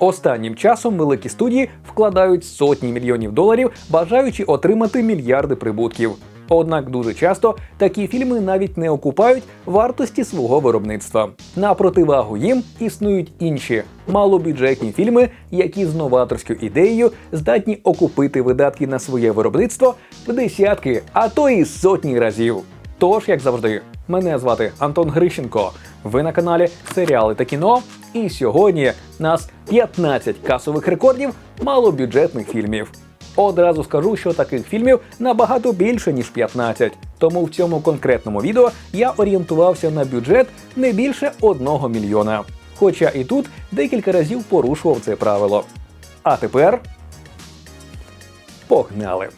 Останнім часом великі студії вкладають сотні мільйонів доларів, бажаючи отримати мільярди прибутків. Однак дуже часто такі фільми навіть не окупають вартості свого виробництва. На противагу їм існують інші малобюджетні фільми, які з новаторською ідеєю здатні окупити видатки на своє виробництво в десятки, а то і сотні разів. Тож, як завжди, мене звати Антон Грищенко. Ви на каналі Серіали та кіно. І сьогодні нас 15 касових рекордів малобюджетних фільмів. Одразу скажу, що таких фільмів набагато більше, ніж 15. Тому в цьому конкретному відео я орієнтувався на бюджет не більше 1 мільйона. Хоча і тут декілька разів порушував це правило. А тепер погнали!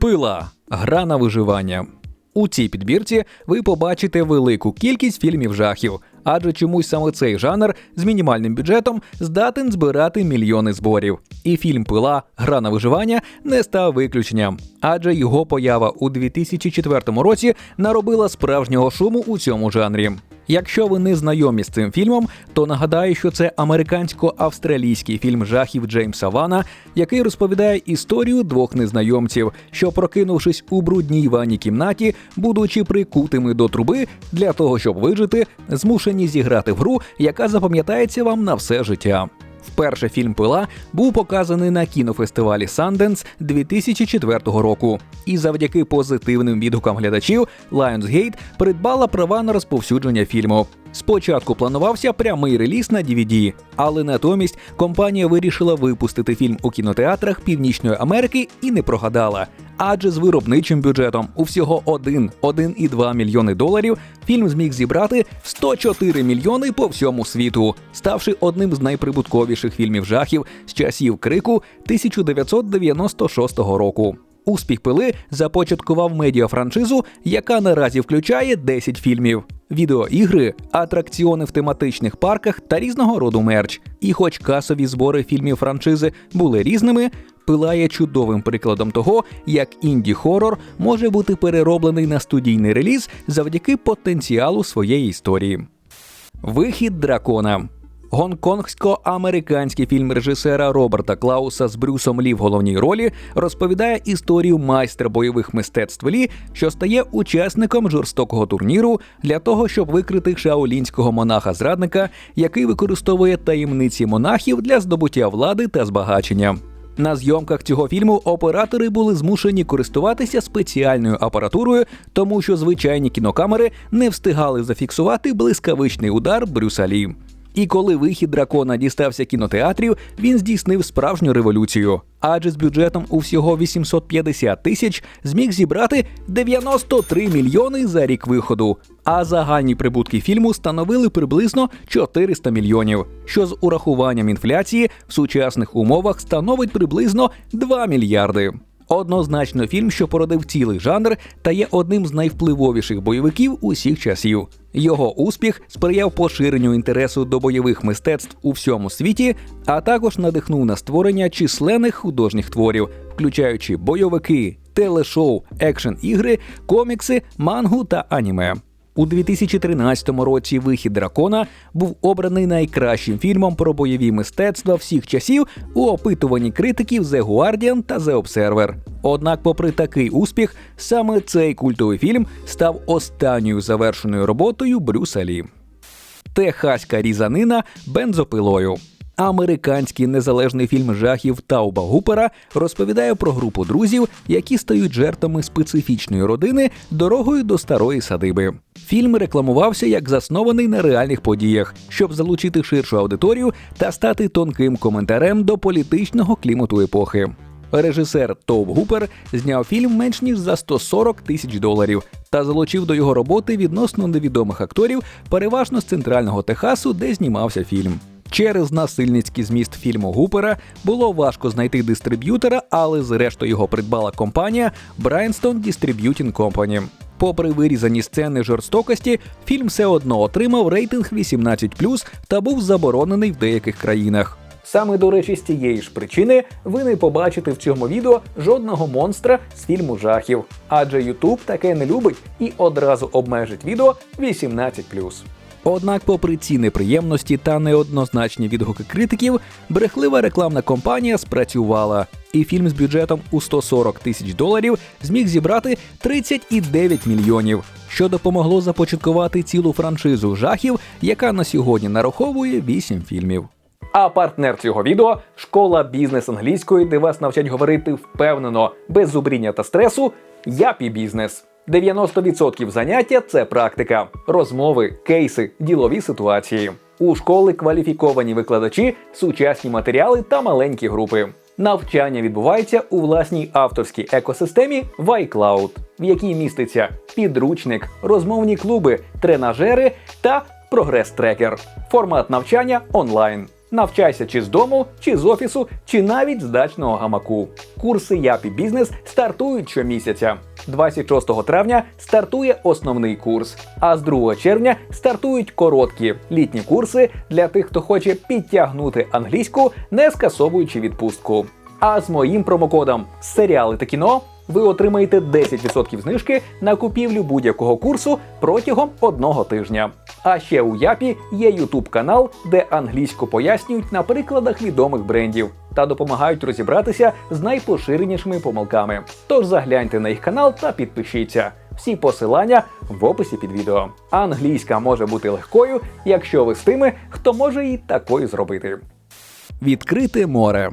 Пила гра на виживання. У цій підбірці ви побачите велику кількість фільмів жахів, адже чомусь саме цей жанр з мінімальним бюджетом здатен збирати мільйони зборів. І фільм Пила Гра на виживання не став виключенням, адже його поява у 2004 році наробила справжнього шуму у цьому жанрі. Якщо ви не знайомі з цим фільмом, то нагадаю, що це американсько-австралійський фільм жахів Джеймса Вана, який розповідає історію двох незнайомців, що, прокинувшись у брудній ванній кімнаті, будучи прикутими до труби, для того, щоб вижити, змушені зіграти в гру, яка запам'ятається вам на все життя. Вперше фільм Пила був показаний на кінофестивалі Sundance 2004 року, і завдяки позитивним відгукам глядачів Lionsgate придбала права на розповсюдження фільму. Спочатку планувався прямий реліз на DVD, але натомість компанія вирішила випустити фільм у кінотеатрах Північної Америки і не прогадала. Адже з виробничим бюджетом у всього 1, 1,2 мільйони доларів фільм зміг зібрати 104 мільйони по всьому світу, ставши одним з найприбутковіших фільмів жахів з часів крику 1996 року. Успіх пили започаткував медіафраншизу, яка наразі включає 10 фільмів, відеоігри, атракціони в тематичних парках та різного роду мерч. І, хоч касові збори фільмів франшизи були різними, пила чудовим прикладом того, як інді хорор може бути перероблений на студійний реліз завдяки потенціалу своєї історії. Вихід дракона. Гонконгсько-американський фільм режисера Роберта Клауса з Брюсом Лі в головній ролі розповідає історію майстра бойових мистецтв Лі, що стає учасником жорстокого турніру для того, щоб викрити шаолінського монаха-зрадника, який використовує таємниці монахів для здобуття влади та збагачення. На зйомках цього фільму оператори були змушені користуватися спеціальною апаратурою, тому що звичайні кінокамери не встигали зафіксувати блискавичний удар Брюса Лі. І коли вихід дракона дістався кінотеатрів, він здійснив справжню революцію. Адже з бюджетом у всього 850 тисяч зміг зібрати 93 мільйони за рік виходу. А загальні прибутки фільму становили приблизно 400 мільйонів, що з урахуванням інфляції в сучасних умовах становить приблизно 2 мільярди. Однозначно, фільм, що породив цілий жанр, та є одним з найвпливовіших бойовиків усіх часів. Його успіх сприяв поширенню інтересу до бойових мистецтв у всьому світі, а також надихнув на створення численних художніх творів, включаючи бойовики, телешоу, екшен ігри, комікси, мангу та аніме. У 2013 році вихід дракона був обраний найкращим фільмом про бойові мистецтва всіх часів у опитуванні критиків The Guardian та The Observer. Однак, попри такий успіх, саме цей культовий фільм став останньою завершеною роботою Брюса Лі. Техаська різанина бензопилою. Американський незалежний фільм жахів Тауба Гупера розповідає про групу друзів, які стають жертвами специфічної родини дорогою до старої садиби. Фільм рекламувався як заснований на реальних подіях, щоб залучити ширшу аудиторію та стати тонким коментарем до політичного клімату епохи. Режисер Тоуп Гупер зняв фільм менш ніж за 140 тисяч доларів та залучив до його роботи відносно невідомих акторів, переважно з центрального Техасу, де знімався фільм. Через насильницький зміст фільму Гупера було важко знайти дистриб'ютора, але зрештою його придбала компанія Bryanston Distributing Company. Попри вирізані сцени жорстокості, фільм все одно отримав рейтинг 18+, та був заборонений в деяких країнах. Саме до речі, з цієї ж причини ви не побачите в цьому відео жодного монстра з фільму жахів, адже YouTube таке не любить і одразу обмежить відео 18+. Однак, попри ці неприємності та неоднозначні відгуки критиків, брехлива рекламна кампанія спрацювала, і фільм з бюджетом у 140 тисяч доларів зміг зібрати 39 мільйонів, що допомогло започаткувати цілу франшизу жахів, яка на сьогодні нараховує 8 фільмів. А партнер цього відео школа бізнес англійської, де вас навчать говорити впевнено, без зубріння та стресу. Япі бізнес. 90% заняття це практика, розмови, кейси, ділові ситуації. У школи кваліфіковані викладачі, сучасні матеріали та маленькі групи. Навчання відбувається у власній авторській екосистемі iCloud, в якій міститься підручник, розмовні клуби, тренажери та прогрес-трекер. Формат навчання онлайн. Навчайся чи з дому, чи з офісу, чи навіть з дачного гамаку. Курси Япі Бізнес стартують щомісяця. 26 травня стартує основний курс, а з 2 червня стартують короткі літні курси для тих, хто хоче підтягнути англійську, не скасовуючи відпустку. А з моїм промокодом серіали та кіно ви отримаєте 10% знижки на купівлю будь-якого курсу протягом одного тижня. А ще у Япі є YouTube канал, де англійську пояснюють на прикладах відомих брендів та допомагають розібратися з найпоширенішими помилками. Тож загляньте на їх канал та підпишіться. Всі посилання в описі під відео. Англійська може бути легкою, якщо ви з тими, хто може її такою зробити. Відкрите море.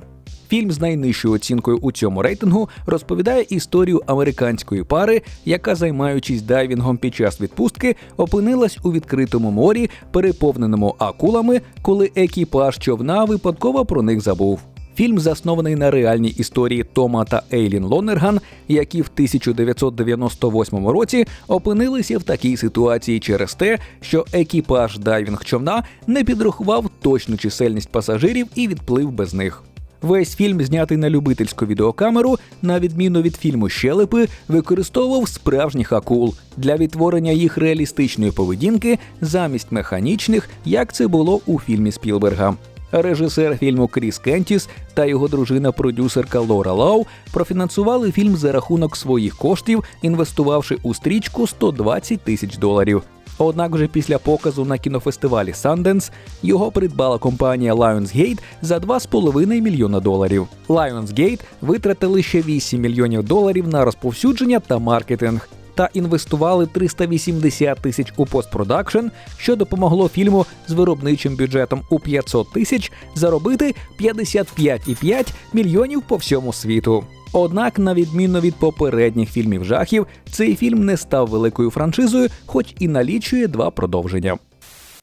Фільм з найнижчою оцінкою у цьому рейтингу розповідає історію американської пари, яка, займаючись дайвінгом під час відпустки, опинилась у відкритому морі, переповненому акулами, коли екіпаж човна випадково про них забув. Фільм заснований на реальній історії Тома та Ейлін Лонерган, які в 1998 році опинилися в такій ситуації через те, що екіпаж дайвінг човна не підрахував точну чисельність пасажирів і відплив без них. Весь фільм, знятий на любительську відеокамеру, на відміну від фільму Щелепи, використовував справжніх акул для відтворення їх реалістичної поведінки замість механічних, як це було у фільмі Спілберга. Режисер фільму Кріс Кентіс та його дружина-продюсерка Лора Лау профінансували фільм за рахунок своїх коштів, інвестувавши у стрічку 120 тисяч доларів. Однак вже після показу на кінофестивалі Sundance його придбала компанія Lionsgate за 2,5 мільйона доларів. Lionsgate витратили ще 8 мільйонів доларів на розповсюдження та маркетинг. Та інвестували 380 тисяч у постпродакшн, що допомогло фільму з виробничим бюджетом у 500 тисяч заробити 55,5 мільйонів по всьому світу. Однак, на відміну від попередніх фільмів жахів, цей фільм не став великою франшизою, хоч і налічує два продовження.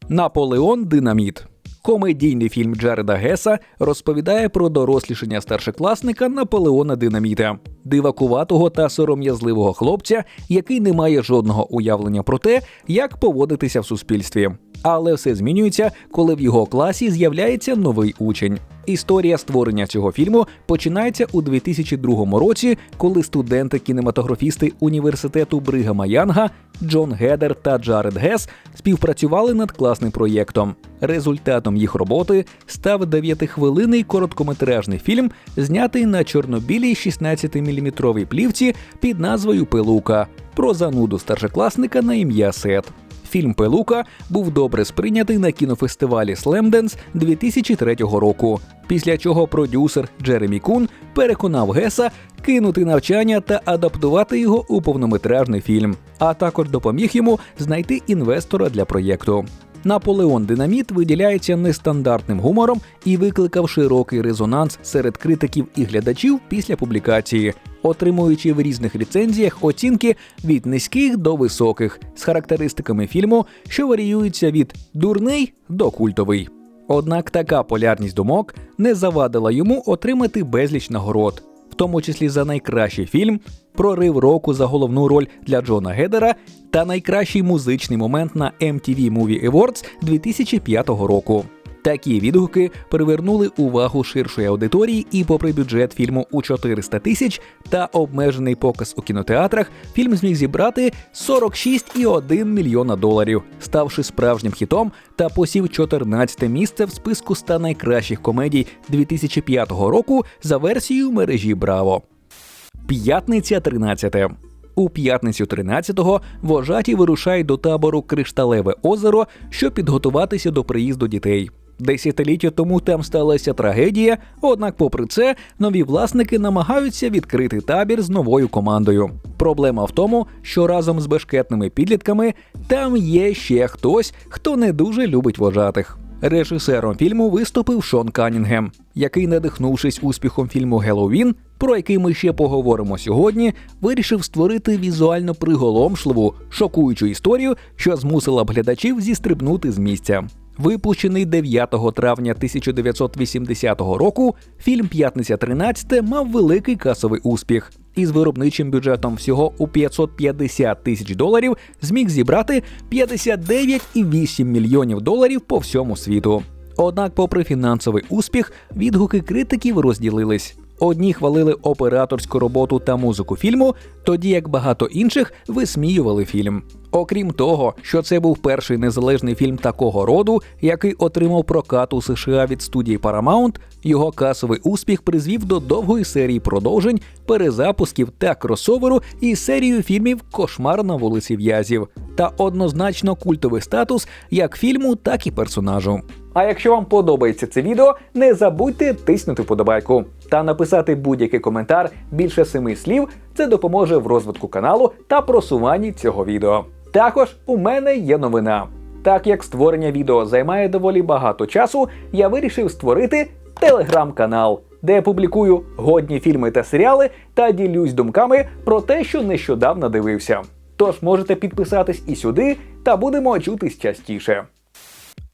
Наполеон Динаміт. Комедійний фільм Джареда Геса розповідає про дорослішання старшокласника Наполеона Динаміта, дивакуватого та сором'язливого хлопця, який не має жодного уявлення про те, як поводитися в суспільстві. Але все змінюється, коли в його класі з'являється новий учень. Історія створення цього фільму починається у 2002 році, коли студенти-кінематографісти університету Бригама Янга Джон Гедер та Джаред Гес співпрацювали над класним проєктом. Результатом їх роботи став 9-хвилинний короткометражний фільм, знятий на чорнобілій 16-мм плівці під назвою Пилука про зануду старшокласника на ім'я Сет. Фільм Пелука був добре сприйнятий на кінофестивалі Слемденс 2003 року. Після чого продюсер Джеремі Кун переконав Геса кинути навчання та адаптувати його у повнометражний фільм, а також допоміг йому знайти інвестора для проєкту. Наполеон Динаміт виділяється нестандартним гумором і викликав широкий резонанс серед критиків і глядачів після публікації, отримуючи в різних ліцензіях оцінки від низьких до високих з характеристиками фільму, що варіюються від дурний до культовий. Однак така полярність думок не завадила йому отримати безліч нагород в тому числі за найкращий фільм, прорив року за головну роль для Джона Гедера та найкращий музичний момент на MTV Movie Awards 2005 року. Такі відгуки привернули увагу ширшої аудиторії, і, попри бюджет фільму у 400 тисяч та обмежений показ у кінотеатрах, фільм зміг зібрати 46,1 мільйона доларів, ставши справжнім хітом та посів 14 місце в списку 100 найкращих комедій 2005 року за версією мережі Браво. П'ятниця 13. У п'ятницю 13-го вожаті вирушають до табору Кришталеве озеро, щоб підготуватися до приїзду дітей. Десятиліття тому там сталася трагедія, однак, попри це, нові власники намагаються відкрити табір з новою командою. Проблема в тому, що разом з бешкетними підлітками там є ще хтось, хто не дуже любить вожатих. Режисером фільму виступив Шон Канінгем, який, надихнувшись успіхом фільму Геловін, про який ми ще поговоримо сьогодні, вирішив створити візуально приголомшливу, шокуючу історію, що змусила б глядачів зістрибнути з місця. Випущений 9 травня 1980 року, фільм П'ятниця 13 мав великий касовий успіх. Із виробничим бюджетом всього у 550 тисяч доларів зміг зібрати 59,8 мільйонів доларів по всьому світу. Однак, попри фінансовий успіх, відгуки критиків розділились. Одні хвалили операторську роботу та музику фільму, тоді як багато інших висміювали фільм. Окрім того, що це був перший незалежний фільм такого роду, який отримав прокат у США від студії Paramount, його касовий успіх призвів до довгої серії продовжень, перезапусків та кросоверу із серією фільмів Кошмар на вулиці В'язів та однозначно культовий статус як фільму, так і персонажу. А якщо вам подобається це відео, не забудьте тиснути вподобайку та написати будь-який коментар більше семи слів. Це допоможе в розвитку каналу та просуванні цього відео. Також у мене є новина. Так як створення відео займає доволі багато часу, я вирішив створити телеграм-канал, де я публікую годні фільми та серіали та ділюсь думками про те, що нещодавно дивився. Тож можете підписатись і сюди, та будемо чутись частіше.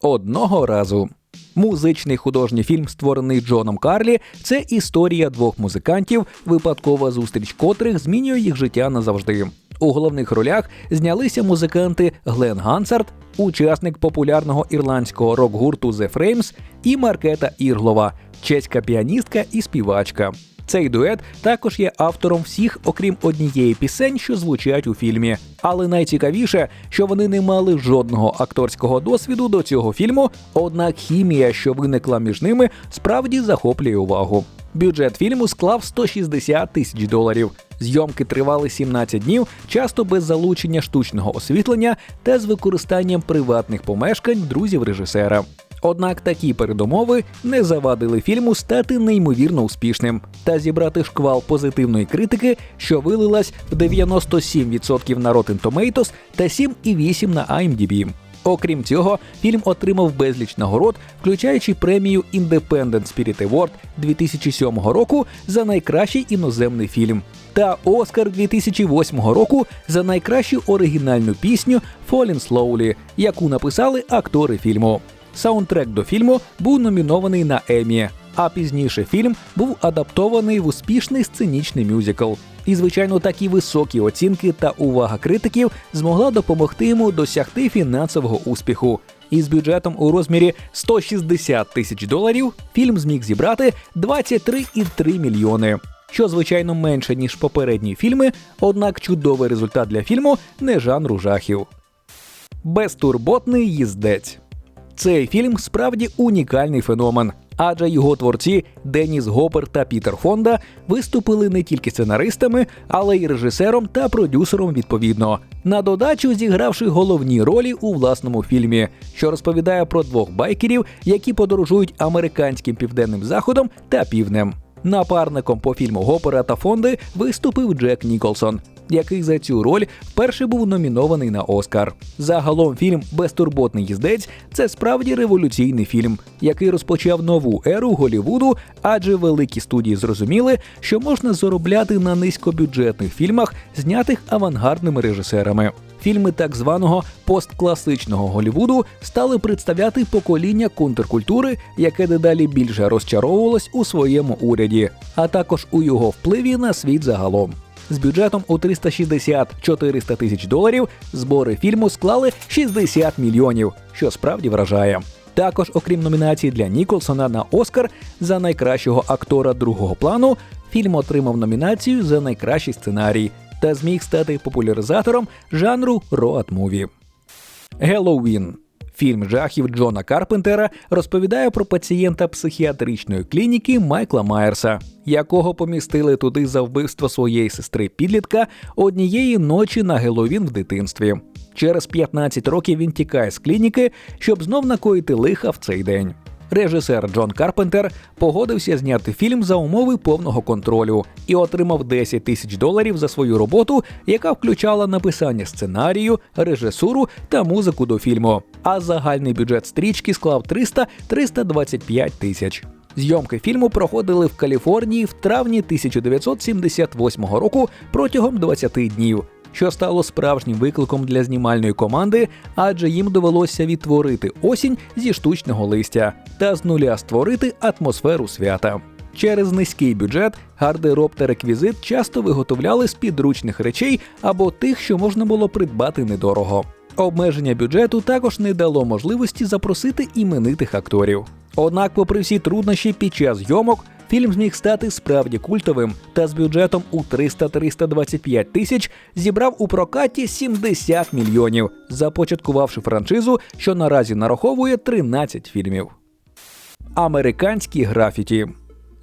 Одного разу. Музичний художній фільм, створений Джоном Карлі, це історія двох музикантів, випадкова зустріч котрих змінює їх життя назавжди. У головних ролях знялися музиканти Глен Гансард, учасник популярного ірландського рок-гурту The Frames, і Маркета Ірглова, чеська піаністка і співачка. Цей дует також є автором всіх, окрім однієї пісень, що звучать у фільмі. Але найцікавіше, що вони не мали жодного акторського досвіду до цього фільму, однак хімія, що виникла між ними, справді захоплює увагу. Бюджет фільму склав 160 тисяч доларів. Зйомки тривали 17 днів, часто без залучення штучного освітлення та з використанням приватних помешкань друзів режисера. Однак такі передумови не завадили фільму стати неймовірно успішним та зібрати шквал позитивної критики, що вилилась в 97% на Rotten Tomatoes та 7,8% на IMDb. Окрім цього, фільм отримав безліч нагород, включаючи премію Independent Spirit Award 2007 року за найкращий іноземний фільм та Оскар 2008 року за найкращу оригінальну пісню «Falling Slowly», яку написали актори фільму. Саундтрек до фільму був номінований на Емі, а пізніше фільм був адаптований в успішний сценічний мюзикл. І, звичайно, такі високі оцінки та увага критиків змогла допомогти йому досягти фінансового успіху. Із бюджетом у розмірі 160 тисяч доларів фільм зміг зібрати 23,3 мільйони. Що, звичайно, менше ніж попередні фільми, однак чудовий результат для фільму не жанру жахів. Безтурботний їздець. Цей фільм справді унікальний феномен, адже його творці Деніс Гопер та Пітер Фонда виступили не тільки сценаристами, але й режисером та продюсером відповідно. На додачу зігравши головні ролі у власному фільмі, що розповідає про двох байкерів, які подорожують американським південним заходом та півднем. Напарником по фільму Гопера та Фонди виступив Джек Ніколсон, який за цю роль вперше був номінований на Оскар. Загалом фільм Безтурботний їздець це справді революційний фільм, який розпочав нову еру Голівуду, адже великі студії зрозуміли, що можна заробляти на низькобюджетних фільмах, знятих авангардними режисерами. Фільми так званого посткласичного Голівуду стали представляти покоління контркультури, яке дедалі більше розчаровувалось у своєму уряді, а також у його впливі на світ загалом. З бюджетом у 360-400 тисяч доларів збори фільму склали 60 мільйонів, що справді вражає. Також, окрім номінації для Ніколсона на Оскар за найкращого актора другого плану, фільм отримав номінацію за найкращий сценарій та зміг стати популяризатором жанру роад муві. Геловін Фільм жахів Джона Карпентера розповідає про пацієнта психіатричної клініки Майкла Майерса, якого помістили туди за вбивство своєї сестри підлітка однієї ночі на Геловін в дитинстві. Через 15 років він тікає з клініки, щоб знов накоїти лиха в цей день. Режисер Джон Карпентер погодився зняти фільм за умови повного контролю і отримав 10 тисяч доларів за свою роботу, яка включала написання сценарію, режисуру та музику до фільму. А загальний бюджет стрічки склав 300-325 тисяч. Зйомки фільму проходили в Каліфорнії в травні 1978 року протягом 20 днів, що стало справжнім викликом для знімальної команди, адже їм довелося відтворити осінь зі штучного листя та з нуля створити атмосферу свята. Через низький бюджет гардероб та реквізит часто виготовляли з підручних речей або тих, що можна було придбати недорого. Обмеження бюджету також не дало можливості запросити іменитих акторів. Однак, попри всі труднощі під час зйомок, фільм зміг стати справді культовим та з бюджетом у 300-325 тисяч зібрав у прокаті 70 мільйонів, започаткувавши франшизу, що наразі нараховує 13 фільмів. Американські графіті.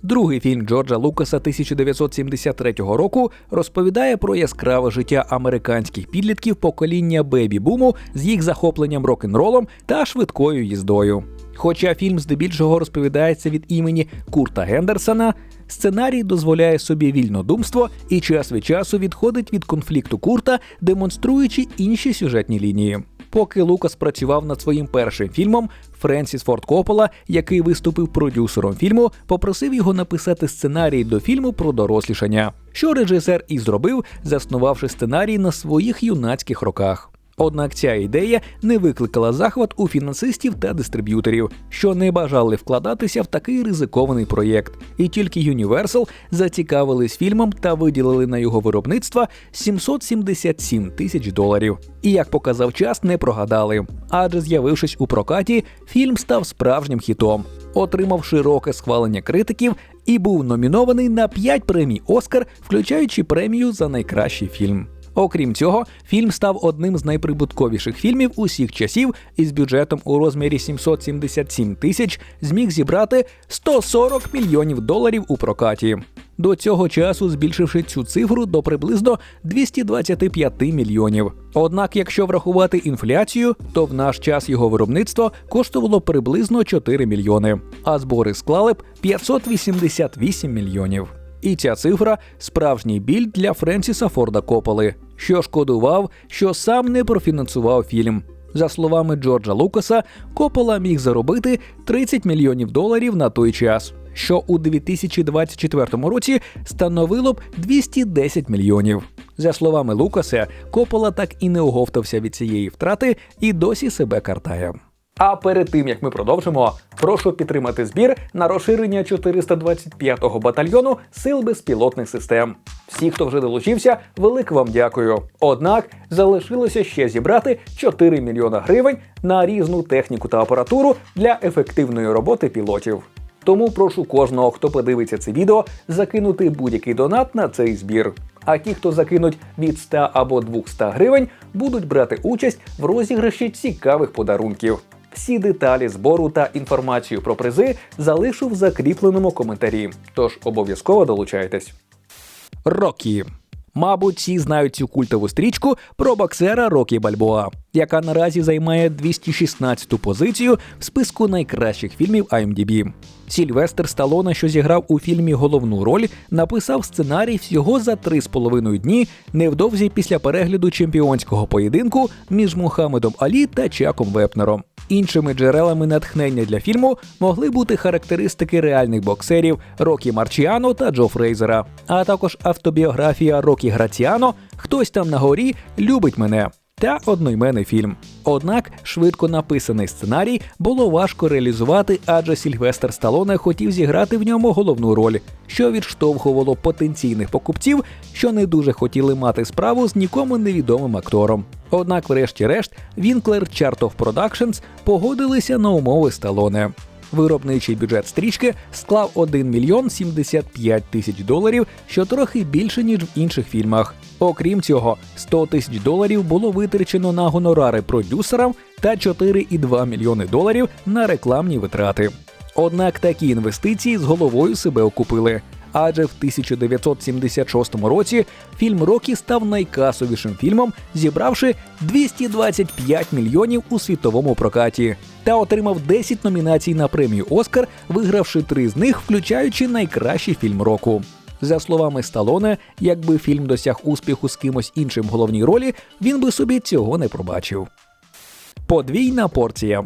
Другий фільм Джорджа Лукаса 1973 року розповідає про яскраве життя американських підлітків покоління бебі-буму з їх захопленням рок-н-ролом та швидкою їздою. Хоча фільм здебільшого розповідається від імені Курта Гендерсона, сценарій дозволяє собі вільнодумство і час від часу відходить від конфлікту Курта, демонструючи інші сюжетні лінії. Поки Лукас працював над своїм першим фільмом, Френсіс Форд Коппола, який виступив продюсером фільму, попросив його написати сценарій до фільму про дорослішання, що режисер і зробив, заснувавши сценарій на своїх юнацьких роках. Однак ця ідея не викликала захват у фінансистів та дистриб'юторів, що не бажали вкладатися в такий ризикований проєкт, і тільки Universal зацікавились фільмом та виділили на його виробництво 777 тисяч доларів. І як показав час, не прогадали. Адже з'явившись у прокаті, фільм став справжнім хітом, отримав широке схвалення критиків і був номінований на 5 премій Оскар, включаючи премію за найкращий фільм. Окрім цього, фільм став одним з найприбутковіших фільмів усіх часів із бюджетом у розмірі 777 тисяч зміг зібрати 140 мільйонів доларів у прокаті. До цього часу збільшивши цю цифру до приблизно 225 мільйонів. Однак, якщо врахувати інфляцію, то в наш час його виробництво коштувало приблизно 4 мільйони, а збори склали б 588 мільйонів. І ця цифра справжній біль для Френсіса Форда Копполи, що шкодував, що сам не профінансував фільм. За словами Джорджа Лукаса, Копола міг заробити 30 мільйонів доларів на той час, що у 2024 році становило б 210 мільйонів. За словами Лукаса, Копола так і не оговтався від цієї втрати і досі себе картає. А перед тим як ми продовжимо, прошу підтримати збір на розширення 425-го батальйону сил безпілотних систем. Всі, хто вже долучився, велике вам дякую. Однак залишилося ще зібрати 4 мільйона гривень на різну техніку та апаратуру для ефективної роботи пілотів. Тому прошу кожного, хто подивиться це відео, закинути будь-який донат на цей збір. А ті, хто закинуть від 100 або 200 гривень, будуть брати участь в розіграші цікавих подарунків. Всі деталі збору та інформацію про призи залишу в закріпленому коментарі. Тож обов'язково долучайтесь. Рокі. Мабуть, всі знають цю культову стрічку про боксера Рокі Бальбоа, яка наразі займає 216-ту позицію в списку найкращих фільмів IMDb. Сільвестр Сталоне, що зіграв у фільмі головну роль, написав сценарій всього за 3,5 дні невдовзі після перегляду чемпіонського поєдинку між Мухаммедом Алі та Чаком Вепнером. Іншими джерелами натхнення для фільму могли бути характеристики реальних боксерів Рокі Марчіано та Джо Фрейзера, а також автобіографія Рокі Граціано Хтось там на горі любить мене та одноіменний фільм. Однак швидко написаний сценарій було важко реалізувати, адже Сільвестр Сталоне хотів зіграти в ньому головну роль, що відштовхувало потенційних покупців, що не дуже хотіли мати справу з нікому невідомим актором. Однак, врешті-решт, Вінклер of Productions погодилися на умови Сталоне. Виробничий бюджет стрічки склав 1 мільйон 75 тисяч доларів, що трохи більше ніж в інших фільмах. Окрім цього, 100 тисяч доларів було витрачено на гонорари продюсерам та 4,2 мільйони доларів на рекламні витрати. Однак такі інвестиції з головою себе окупили. Адже в 1976 році фільм Рокі став найкасовішим фільмом, зібравши 225 мільйонів у світовому прокаті, та отримав 10 номінацій на премію Оскар, вигравши три з них, включаючи найкращий фільм року. За словами Сталоне, якби фільм досяг успіху з кимось іншим в головній ролі, він би собі цього не пробачив. Подвійна порція.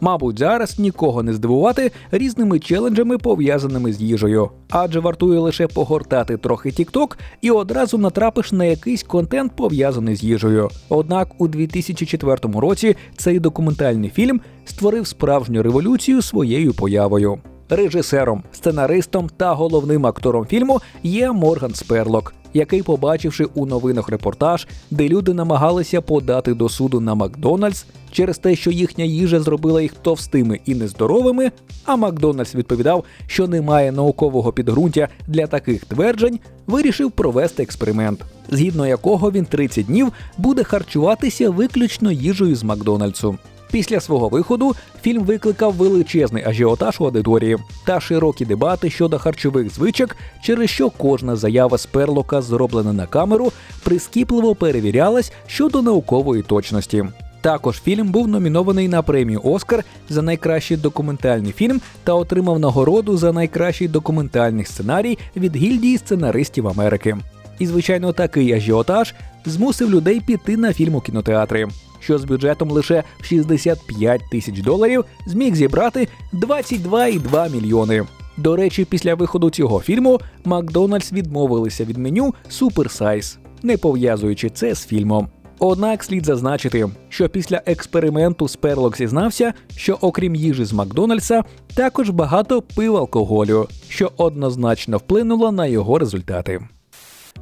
Мабуть, зараз нікого не здивувати різними челенджами, пов'язаними з їжею, адже вартує лише погортати трохи TikTok і одразу натрапиш на якийсь контент пов'язаний з їжею. Однак у 2004 році цей документальний фільм створив справжню революцію своєю появою. Режисером, сценаристом та головним актором фільму є Морган Сперлок, який, побачивши у новинах репортаж, де люди намагалися подати до суду на Макдональдс через те, що їхня їжа зробила їх товстими і нездоровими. А Макдональдс відповідав, що немає наукового підґрунтя для таких тверджень, вирішив провести експеримент, згідно якого він 30 днів буде харчуватися виключно їжею з Макдональдсу. Після свого виходу фільм викликав величезний ажіотаж у аудиторії та широкі дебати щодо харчових звичок, через що кожна заява Сперлока, зроблена на камеру, прискіпливо перевірялась щодо наукової точності. Також фільм був номінований на премію Оскар за найкращий документальний фільм та отримав нагороду за найкращий документальний сценарій від гільдії сценаристів Америки. І, звичайно, такий ажіотаж змусив людей піти на фільм у кінотеатри, що з бюджетом лише в 65 тисяч доларів зміг зібрати 22,2 мільйони. До речі, після виходу цього фільму Макдональдс відмовилися від меню Size, не пов'язуючи це з фільмом. Однак слід зазначити, що після експерименту Сперлок зізнався, що окрім їжі з Макдональдса, також багато пив алкоголю, що однозначно вплинуло на його результати.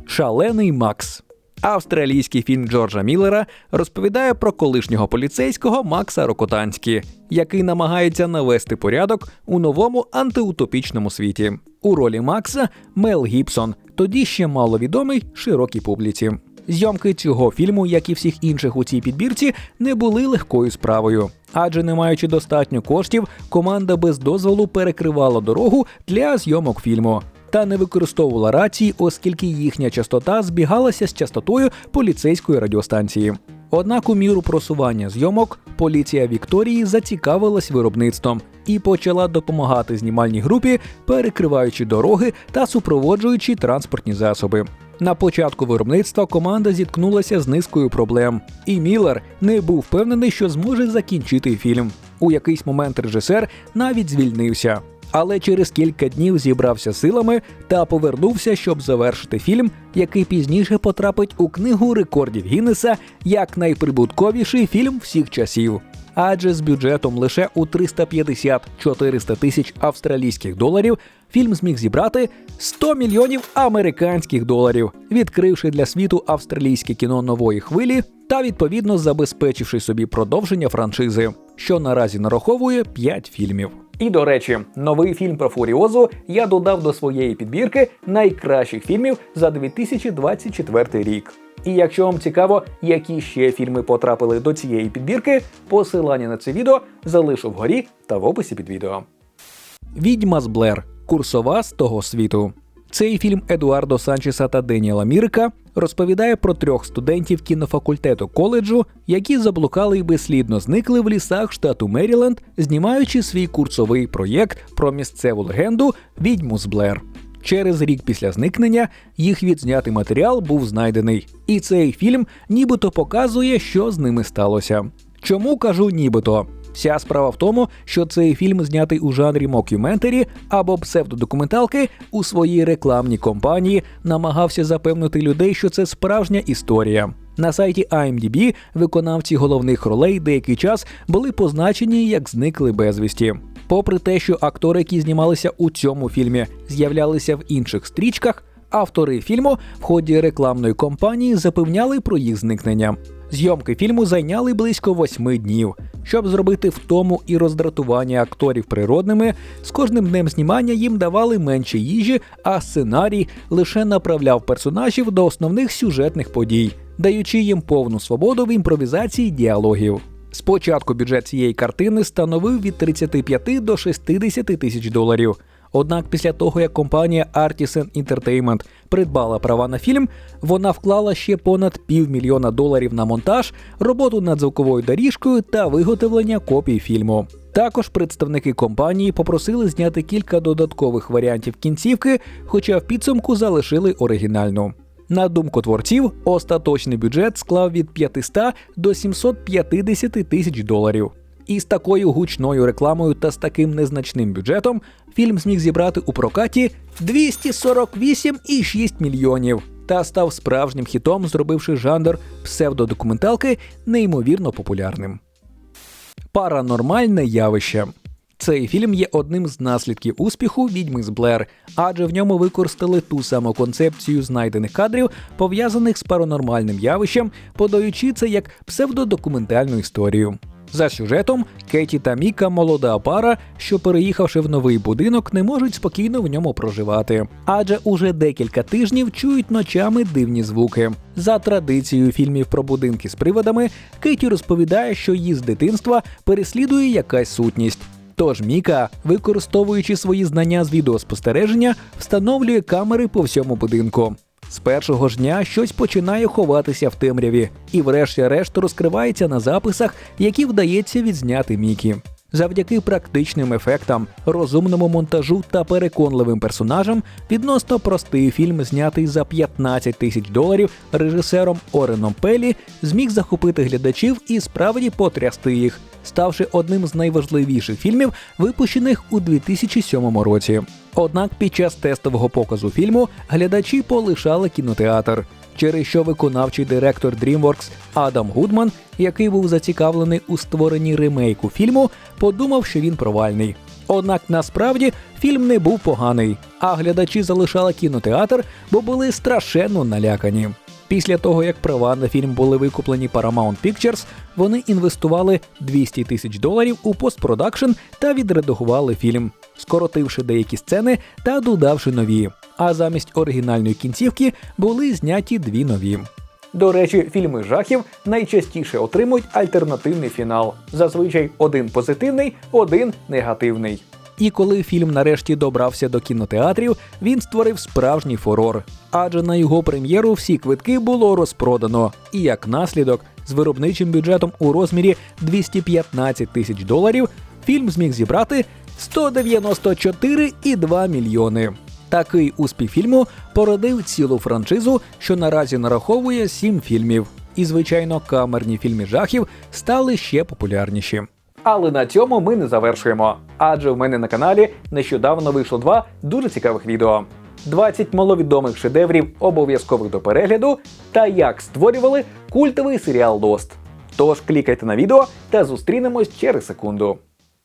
Шалений Макс. Австралійський фільм Джорджа Міллера розповідає про колишнього поліцейського Макса Рокотанські, який намагається навести порядок у новому антиутопічному світі. У ролі Макса Мел Гібсон, тоді ще маловідомий широкій публіці. Зйомки цього фільму, як і всіх інших у цій підбірці, не були легкою справою. Адже не маючи достатньо коштів, команда без дозволу перекривала дорогу для зйомок фільму та не використовувала рації, оскільки їхня частота збігалася з частотою поліцейської радіостанції. Однак у міру просування зйомок поліція Вікторії зацікавилась виробництвом і почала допомагати знімальній групі, перекриваючи дороги та супроводжуючи транспортні засоби. На початку виробництва команда зіткнулася з низкою проблем, і Міллер не був впевнений, що зможе закінчити фільм. У якийсь момент режисер навіть звільнився. Але через кілька днів зібрався силами та повернувся, щоб завершити фільм, який пізніше потрапить у книгу рекордів Гіннеса як найприбутковіший фільм всіх часів. Адже з бюджетом лише у 350-400 тисяч австралійських доларів фільм зміг зібрати 100 мільйонів американських доларів, відкривши для світу австралійське кіно нової хвилі та відповідно забезпечивши собі продовження франшизи, що наразі нараховує 5 фільмів. І до речі, новий фільм про Фуріозу я додав до своєї підбірки найкращих фільмів за 2024 рік. І якщо вам цікаво, які ще фільми потрапили до цієї підбірки, посилання на це відео залишу вгорі та в описі під відео. Відьма з Блер. Курсова з того світу. Цей фільм Едуардо Санчеса та Деніела Мірка розповідає про трьох студентів кінофакультету коледжу, які заблукали і безслідно зникли в лісах штату Меріленд, знімаючи свій курсовий проєкт про місцеву легенду Відьму з Блер. Через рік після зникнення їх відзнятий матеріал був знайдений, і цей фільм нібито показує, що з ними сталося. Чому кажу нібито? Вся справа в тому, що цей фільм знятий у жанрі мокюментарі або псевдодокументалки у своїй рекламній компанії намагався запевнити людей, що це справжня історія. На сайті IMDb виконавці головних ролей деякий час були позначені як зникли безвісті. Попри те, що актори, які знімалися у цьому фільмі, з'являлися в інших стрічках, Автори фільму в ході рекламної кампанії запевняли про їх зникнення. Зйомки фільму зайняли близько восьми днів. Щоб зробити втому і роздратування акторів природними, з кожним днем знімання їм давали менше їжі, а сценарій лише направляв персонажів до основних сюжетних подій, даючи їм повну свободу в імпровізації діалогів. Спочатку бюджет цієї картини становив від 35 до 60 тисяч доларів. Однак після того, як компанія Artisan Entertainment придбала права на фільм, вона вклала ще понад півмільйона доларів на монтаж, роботу над звуковою доріжкою та виготовлення копій фільму. Також представники компанії попросили зняти кілька додаткових варіантів кінцівки, хоча в підсумку залишили оригінальну. На думку творців, остаточний бюджет склав від 500 до 750 тисяч доларів. І з такою гучною рекламою та з таким незначним бюджетом фільм зміг зібрати у прокаті 248,6 мільйонів та став справжнім хітом, зробивши жанр псевдодокументалки неймовірно популярним. Паранормальне явище. Цей фільм є одним з наслідків успіху відьми з Блер, адже в ньому використали ту саму концепцію знайдених кадрів, пов'язаних з паранормальним явищем, подаючи це як псевдодокументальну історію. За сюжетом, Кеті та Міка молода пара, що переїхавши в новий будинок, не можуть спокійно в ньому проживати, адже уже декілька тижнів чують ночами дивні звуки. За традицією фільмів про будинки з приводами, Кеті розповідає, що її з дитинства переслідує якась сутність. Тож Міка, використовуючи свої знання з відеоспостереження, встановлює камери по всьому будинку. З першого ж дня щось починає ховатися в темряві, і, врешті-решт, розкривається на записах, які вдається відзняти Мікі. Завдяки практичним ефектам, розумному монтажу та переконливим персонажам, відносно простий фільм, знятий за 15 тисяч доларів режисером Ореном Пелі, зміг захопити глядачів і справді потрясти їх, ставши одним з найважливіших фільмів, випущених у 2007 році. Однак під час тестового показу фільму глядачі полишали кінотеатр, через що виконавчий директор DreamWorks Адам Гудман, який був зацікавлений у створенні ремейку фільму, подумав, що він провальний. Однак насправді фільм не був поганий, а глядачі залишали кінотеатр, бо були страшенно налякані. Після того, як права на фільм були викуплені Paramount Pictures, вони інвестували 200 тисяч доларів у постпродакшн та відредагували фільм, скоротивши деякі сцени та додавши нові. А замість оригінальної кінцівки були зняті дві нові. До речі, фільми жахів найчастіше отримують альтернативний фінал. Зазвичай один позитивний, один негативний. І коли фільм нарешті добрався до кінотеатрів, він створив справжній фурор. Адже на його прем'єру всі квитки було розпродано. І як наслідок, з виробничим бюджетом у розмірі 215 тисяч доларів, фільм зміг зібрати 194,2 мільйони. Такий успіх фільму породив цілу франшизу, що наразі нараховує сім фільмів. І, звичайно, камерні фільми жахів стали ще популярніші. Але на цьому ми не завершуємо. Адже в мене на каналі нещодавно вийшло два дуже цікавих відео: 20 маловідомих шедеврів, обов'язкових до перегляду, та як створювали культовий серіал Lost. Тож клікайте на відео та зустрінемось через секунду.